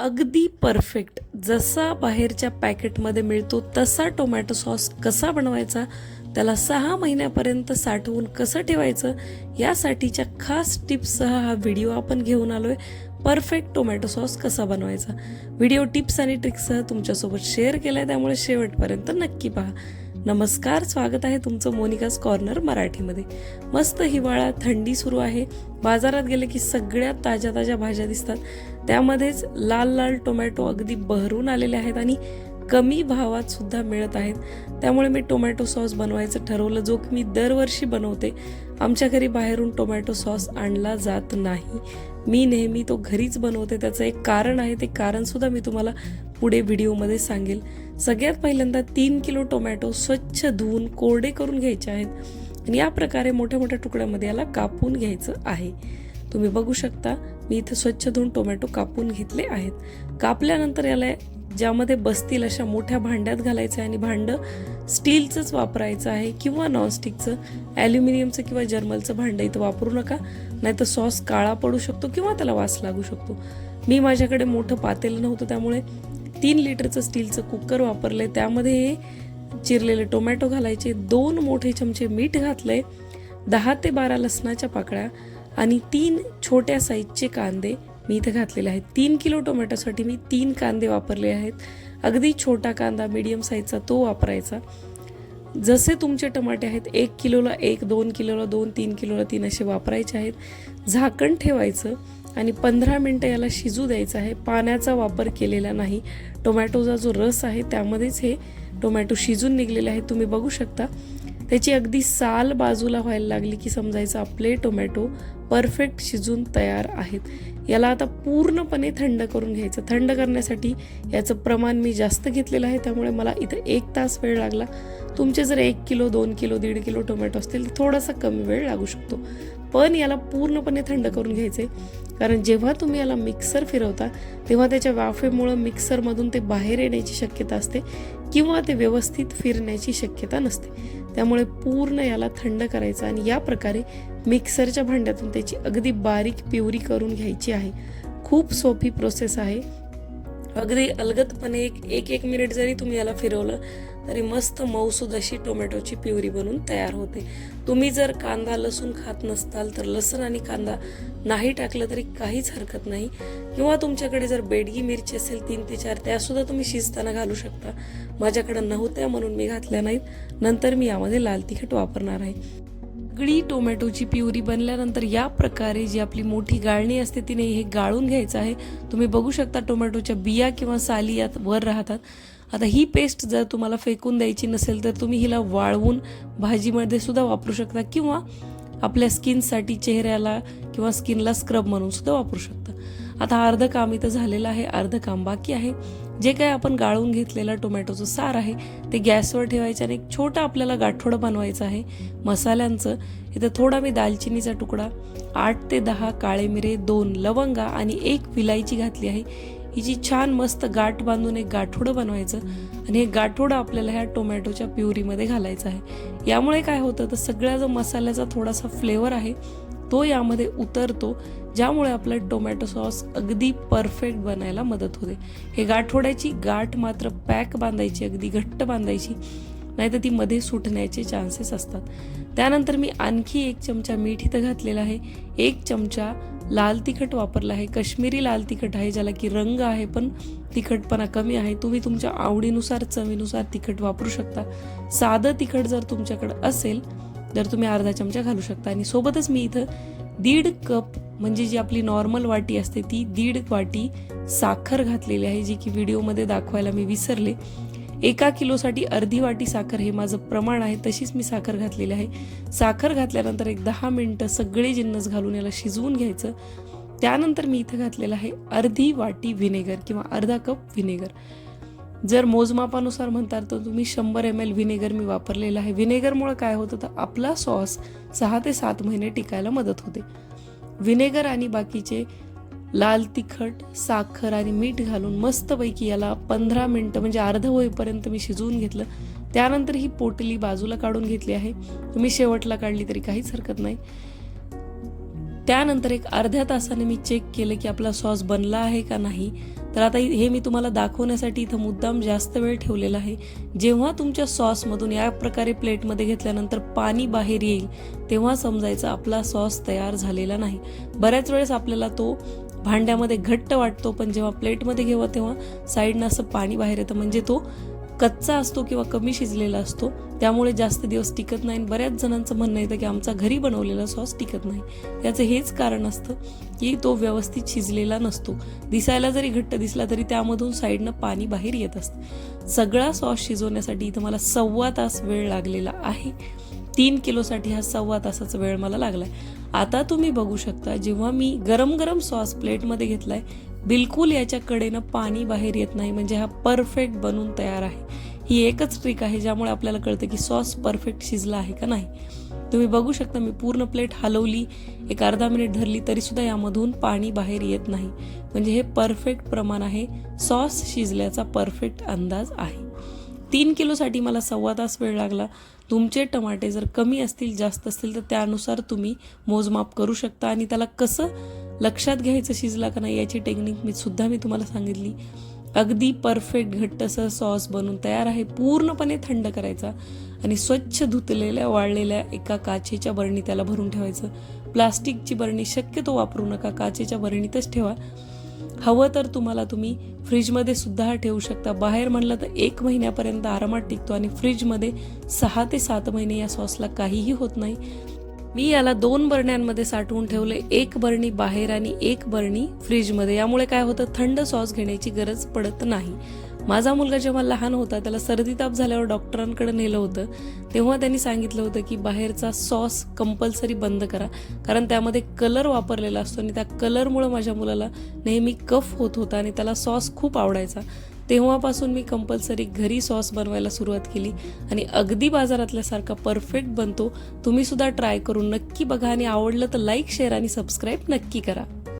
अगदी परफेक्ट. जसा बाहेरच्या पॅकेटमध्ये मिळतो तसा टोमॅटो सॉस कसा बनवायचा त्याला सहा महिन्यापर्यंत साठवून कसं ठेवायचं यासाठीच्या खास टिप्ससह हा व्हिडिओ आपण घेऊन आलो आहे परफेक्ट टोमॅटो सॉस कसा बनवायचा? व्हिडिओ टिप्स आणि ट्रिक्ससह तुमच्यासोबत शेअर केलाय त्यामुळे शेवटपर्यंत नक्की पहा. नमस्कार स्वागत आहे तुमचं मोनिकाज कॉर्नर मराठीमध्ये. मस्त हिवाळा थंडी सुरू आहे. बाजारात गेले की सगळ्यात ताज्या ताज्या भाज्या दिसतात. त्यामध्येच लाल लाल टोमॅटो अगदी बहरून आलेले आहेत आणि कमी भावात सुद्धा मिळत आहेत. त्यामुळे मी टोमॅटो सॉस बनवायचं ठरवलं जो की मी दरवर्षी बनवते. आमच्या घरी बाहेरून टोमॅटो सॉस आणला जात नाही. मी नेहमी तो घरीच बनवते. त्याचं एक कारण आहे ते कारणसुद्धा मी तुम्हाला पुढे व्हिडिओमध्ये सांगेल. सगळ्यात पहिल्यांदा तीन किलो टोमॅटो स्वच्छ धुवून कोरडे करून घ्यायचे आहेत आणि या प्रकारे मोठ्या मोठ्या तुकड्यामध्ये याला कापून घ्यायचं आहे. तुम्ही बघू शकता मी इथं स्वच्छ धुवून टोमॅटो कापून घेतले आहेत. कापल्यानंतर याला ज्यामध्ये बसतील अशा मोठ्या भांड्यात घालायचं आहे आणि भांडं स्टीलचंच वापरायचं आहे किंवा नॉनस्टिकचं ॲल्युमिनियमचं किंवा जर्मलचं भांडं इथं वापरू नका. नाहीतर सॉस काळा पडू शकतो किंवा त्याला वास लागू शकतो. मी माझ्याकडे मोठं पातेलं नव्हतं त्यामुळे तीन लिटरचं स्टीलचं कुकर वापरलं आहे त्यामध्ये चिरलेले टोमॅटो घालायचे दोन मोठे चमचे मीठ घातलं आहे दहा ते बारा लसणाच्या पाकळ्या आणि तीन छोट्या साईजचे कांदे मी इथं घातलेले आहेत. तीन किलो टोमॅटोसाठी मी तीन कांदे वापरले आहेत. अगदी छोटा कांदा मीडियम साईजचा तो वापरायचा. जसे तुमचे टमाटे आहेत एक किलोला एक दोन किलोला दोन तीन किलोला तीन असे वापरायचे आहेत. झाकण ठेवायचं. आणि पंधरा मिनटं याला शिजू द्यायचं आहे. पाण्याचा वापर केलेला नाही. टोमॅटोचा जो रस आहे त्यामध्येच हे टोमॅटो शिजून निघलेले आहेत. तुम्ही बघू शकता. त्याची अगदी साल बाजूला व्हायला लागली की समजायचं आपले टोमॅटो परफेक्ट शिजून तयार आहेत. याला आता पूर्णपणे थंड करून घ्यायचं. थंड करण्यासाठी याचं प्रमाण मी जास्त घेतलेलं आहे. त्यामुळे मला इथं एक तास वेळ लागला. तुमचे जर एक किलो दोन किलो दीड किलो टोमॅटो असतील तर थोडासा कमी वेळ लागू शकतो. पण याला पूर्णपणे थंड करून घ्यायचे कारण जेव्हा तुम्ही याला मिक्सर फिरवता तेव्हा त्याच्या वाफेमुळं मिक्सरमधून ते बाहेर येण्याची शक्यता असते किंवा ते व्यवस्थित फिरण्याची शक्यता नसते. त्यामुळे पूर्ण याला थंड करायचं आणि या प्रकारे मिक्सरच्या भांड्यातून त्याची अगदी बारीक प्युरी करून घ्यायची आहे. खूप सोपी प्रोसेस आहे. अगदी अलगदपणे एक एक एक मिनिट जरी तुम्ही याला फिरवलं तरी मस्त मऊसूद अशी टोमॅटोची प्युरी बनून तयार होते. तुम्ही जर कांदा लसूण खात नसताल तर लसूण आणि कांदा नाही टाकलं तरी काहीच हरकत नाही. किंवा तुमच्याकडे जर बेडगी मिरची असेल तीन ते चार त्यासुद्धा तुम्ही शिजताना घालू शकता. माझ्याकडे नव्हत्या म्हणून मी घातल्या नाहीत. नंतर मी यामध्ये लाल तिखट वापरणार आहे. सगळी टोमॅटोची प्युरी बनल्यानंतर या प्रकारे जी आपली मोठी गाळणी असते तिने हे गाळून घ्यायचं आहे. तुम्ही बघू शकता टोमॅटोच्या बिया किंवा साली यात वर राहतात. आता ही पेस्ट जर तुम्हाला फेकून द्यायची नसेल तर तुम्ही हिला वाळवून भाजीमध्ये सुद्धा वापरू शकता किंवा आपल्या स्किनसाठी चेहऱ्याला किंवा स्किनला स्क्रब म्हणून सुद्धा वापरू शकता. आता अर्ध काम इथं झालेलं आहे अर्ध काम बाकी आहे. जे काय आपण गाळून घेतलेलं टोमॅटोचं सार आहे ते गॅसवर ठेवायचं आणि एक छोटं आपल्याला गाठोडं बनवायचं आहे मसाल्यांचं. इथं थोडा मी दालचिनीचा तुकडा आठ ते दहा काळे मिरे दोन लवंगा आणि एक विलायची घातली आहे. हिची छान मस्त गाठ बांधून एक गाठोडं बनवायचं आणि हे गाठोडं आपल्याला ह्या टोमॅटोच्या प्युरीमध्ये घालायचं आहे. यामुळे काय होतं तर सगळ्या जो मसाल्याचा थोडासा फ्लेवर आहे तो यामध्ये उतरतो ज्यामुळे आपला टोमॅटो सॉस अगदी परफेक्ट बनायला मदत होते. हे गाठोड्याची गाठ मात्र पॅक बांधायची अगदी घट्ट बांधायची नाहीतर ती मध्ये सुटण्याचे चान्सेस असतात. त्यानंतर मी आणखी एक चमचा मीठ इथं घातलेला आहे. एक चमचा लाल तिखट वापरला आहे. कश्मीरी लाल तिखट आहे ज्याला की रंग आहे पण तिखटपणा कमी आहे. तुम्ही तुमच्या आवडीनुसार चवीनुसार तिखट वापरू शकता. साधं तिखट जर तुमच्याकडं असेल तर तुम्ही अर्धा चमचा घालू शकता. आणि सोबतच मी इथं दीड कप म्हणजे जी आपली नॉर्मल वाटी असते ती दीड वाटी साखर घातलेली आहे जी की व्हिडिओमध्ये दाखवायला मी विसरले. एका किलोसाठी अर्धी वाटी साखर हे माझं प्रमाण आहे तशीच मी साखर घातलेली आहे. साखर घातल्यानंतर एक दहा मिनटं सगळे जिन्नस घालून याला शिजवून घ्यायचं. त्यानंतर मी इथं घातलेलं आहे अर्धी वाटी व्हिनेगर किंवा अर्धा कप व्हिनेगर. जर मोजमापानुसार म्हणतात तर तुम्ही शंभर एम एल व्हिनेगर मी वापरलेलं आहे. व्हिनेगरमुळे काय होतं? तर आपला सॉस सहा ते सात महिने टिकायला मदत होते. व्हिनेगर आणि बाकीचे लाल तिखट साखर आणि मीठ घालून मस्तपैकी याला पंधरा मिनटं म्हणजे अर्ध होईपर्यंत मी शिजवून घेतलं. त्यानंतर ही पोटली बाजूला काढून घेतली आहे. तुम्ही शेवटला काढली तरी काहीच हरकत नाही. त्यानंतर एक अर्ध्या तासाने मी चेक केलं की आपला सॉस बनला आहे का नाही. तर आता हे मी तुम्हाला दाखवण्यासाठी इथं मुद्दाम जास्त वेळ ठेवलेला आहे. जेव्हा तुमच्या सॉसमधून या प्रकारे प्लेटमध्ये घेतल्यानंतर पाणी बाहेर येईल तेव्हा समजायचं आपला सॉस तयार झालेला नाही. बऱ्याच वेळेस आपल्याला तो भांड्यामध्ये घट्ट वाटतो पण जेव्हा प्लेटमध्ये घेऊ तेव्हा साईडनं असं पाणी बाहेर येतं. म्हणजे तो कच्चा असतो किंवा कमी शिजलेला असतो त्यामुळे जास्त दिवस टिकत नाही. आणि बऱ्याच जणांचं म्हणणं येतं की आमचा घरी बनवलेला सॉस टिकत नाही. याचं हेच कारण असतं की तो व्यवस्थित शिजलेला नसतो. दिसायला जरी घट्ट दिसला तरी त्यामधून साईडनं पाणी बाहेर येत असतं. सगळा सॉस शिजवण्यासाठी इथं मला सव्वा तास वेळ लागलेला आहे. तीन किलोसाठी हा सव्वा तासाचा वेळ मला लागलाय. आता तुम्ही बघू शकता जेव्हा मी गरम गरम सॉस प्लेटमध्ये घेतलाय बिलकुल याच्याकडेनं पाणी बाहेर येत नाही. म्हणजे हा परफेक्ट बनून तयार आहे. ही एकच ट्रिक आहे ज्यामुळे आपल्याला कळतं की सॉस परफेक्ट शिजला आहे का नाही. तुम्ही बघू शकता मी पूर्ण प्लेट हलवली एक अर्धा मिनिट धरली तरी सुद्धा यामधून पाणी बाहेर येत नाही. म्हणजे हे परफेक्ट प्रमाण आहे. सॉस शिजल्याचा परफेक्ट अंदाज आहे. तीन किलोसाठी मला सव्वा तास वेळ लागला. तुमचे टमाटे जर कमी असतील जास्त असतील तर त्यानुसार तुम्ही मोजमाप करू शकता. आणि त्याला कसं लक्षात घ्यायचं शिजला का नाही याची टेक्निक मी सुद्धा मी तुम्हाला सांगितली. अगदी परफेक्ट घट्टसर सॉस बनून तयार आहे. पूर्णपणे थंड करायचा आणि स्वच्छ धुतलेल्या वाळलेल्या एका काचेच्या बरणी त्याला भरून ठेवायचं. प्लास्टिकची बरणी शक्यतो वापरू नका काचेच्या बरणीतच ठेवा. हवं तर तुम्हाला तुम्ही फ्रीजमध्ये सुद्धा ठेवू शकता. बाहेर म्हणलं तर एक महिन्यापर्यंत आरामात टिकतो आणि फ्रीजमध्ये सहा ते सात महिने या सॉसला काहीही होत नाही. मी याला दोन बरण्यांमध्ये साठवून ठेवले. एक बरणी बाहेर आणि एक बरणी फ्रीजमध्ये. यामुळे काय होतं थंड सॉस घेण्याची गरज पडत नाही. माझा मुलगा जेव्हा लहान होता त्याला सर्दी ताप झाल्यावर डॉक्टरांकडे नेलं होतं. तेव्हा त्यांनी सांगितलं होतं की बाहेरचा सॉस कंपल्सरी बंद करा. कारण त्यामध्ये कलर वापरलेला असतो आणि त्या कलरमुळं माझ्या मुलाला नेहमी कफ होत होता आणि त्याला सॉस खूप आवडायचा. तेव्हापासून मी कंपल्सरी घरी सॉस बनवायला सुरुवात केली आणि अगदी बाजारातल्यासारखा परफेक्ट बनतो. तुम्ही सुद्धा ट्राय करून नक्की बघा आणि आवडलं तर लाईक शेअर आणि सबस्क्राईब नक्की करा.